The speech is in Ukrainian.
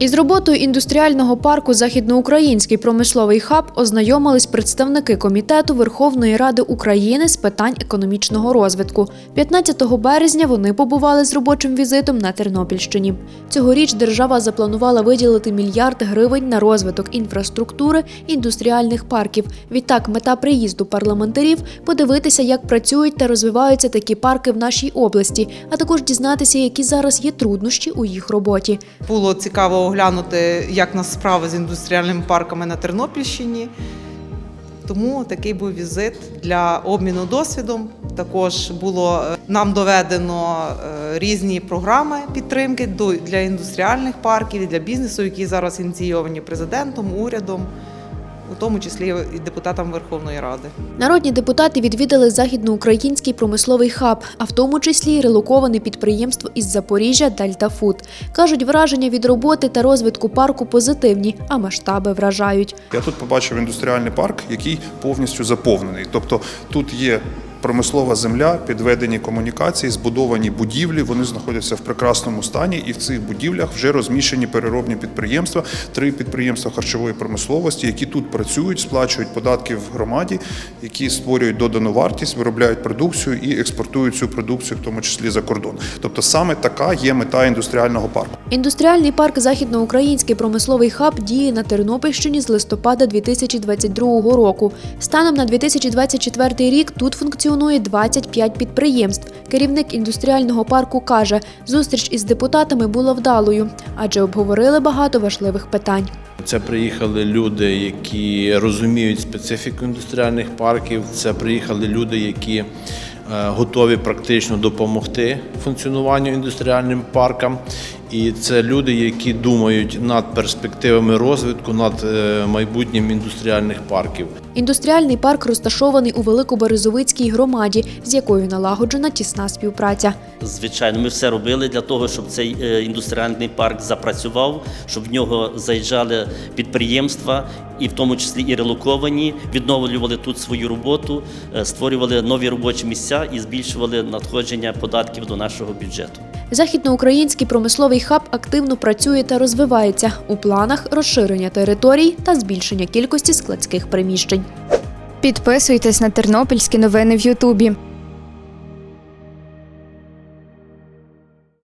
Із роботою індустріального парку Західноукраїнський промисловий хаб ознайомились представники комітету Верховної Ради України з питань економічного розвитку. 15 березня вони побували з робочим візитом на Тернопільщині. Цьогоріч держава запланувала виділити мільярд гривень на розвиток інфраструктури індустріальних парків. Відтак, мета приїзду парламентарів подивитися, як працюють та розвиваються такі парки в нашій області, а також дізнатися, які зараз є труднощі у їх роботі. Було цікаво оглянути, як нас справи з індустріальними парками на Тернопільщині. Тому такий був візит для обміну досвідом. Також було е, нам доведено е, різні програми підтримки для індустріальних парків і для бізнесу, які зараз ініційовані президентом, урядом, у тому числі і депутатам Верховної Ради. Народні депутати відвідали західноукраїнський промисловий хаб, а в тому числі й релоковане підприємство із Запоріжжя Дельта Фуд. Кажуть, враження від роботи та розвитку парку позитивні, а масштаби вражають. Я тут побачив індустріальний парк, який повністю заповнений. Тобто тут є промислова земля, підведені комунікації, збудовані будівлі. Вони знаходяться в прекрасному стані, і в цих будівлях вже розміщені переробні підприємства, три підприємства харчової промисловості, які тут працюють, сплачують податки в громаді, які створюють додану вартість, виробляють продукцію і експортують цю продукцію, в тому числі за кордон. Тобто саме така є мета індустріального парку. Індустріальний парк Західноукраїнський промисловий хаб діє на Тернопільщині з листопада 2022 року. Станом на 2024 рік тут функціонує 25 підприємств. Керівник індустріального парку каже, зустріч із депутатами була вдалою, адже обговорили багато важливих питань. Це приїхали люди, які розуміють специфіку індустріальних парків. Це приїхали люди, які е, готові практично допомогти функціонуванню індустріальним паркам. І це люди, які думають над перспективами розвитку, над е, майбутнім індустріальних парків. Індустріальний парк розташований у Великоберезовицькій громаді, з якою налагоджена тісна співпраця. Звичайно, ми все робили для того, щоб цей е, індустріальний парк запрацював, щоб в нього заїжджали підприємства, і в тому числі і релоковані, відновлювали тут свою роботу, е, створювали нові робочі місця і збільшували надходження податків до нашого бюджету. Західноукраїнський промисловий хаб активно працює та розвивається у планах розширення територій та збільшення кількості складських приміщень. Підписуйтесь на тернопільські новини в Ютубі.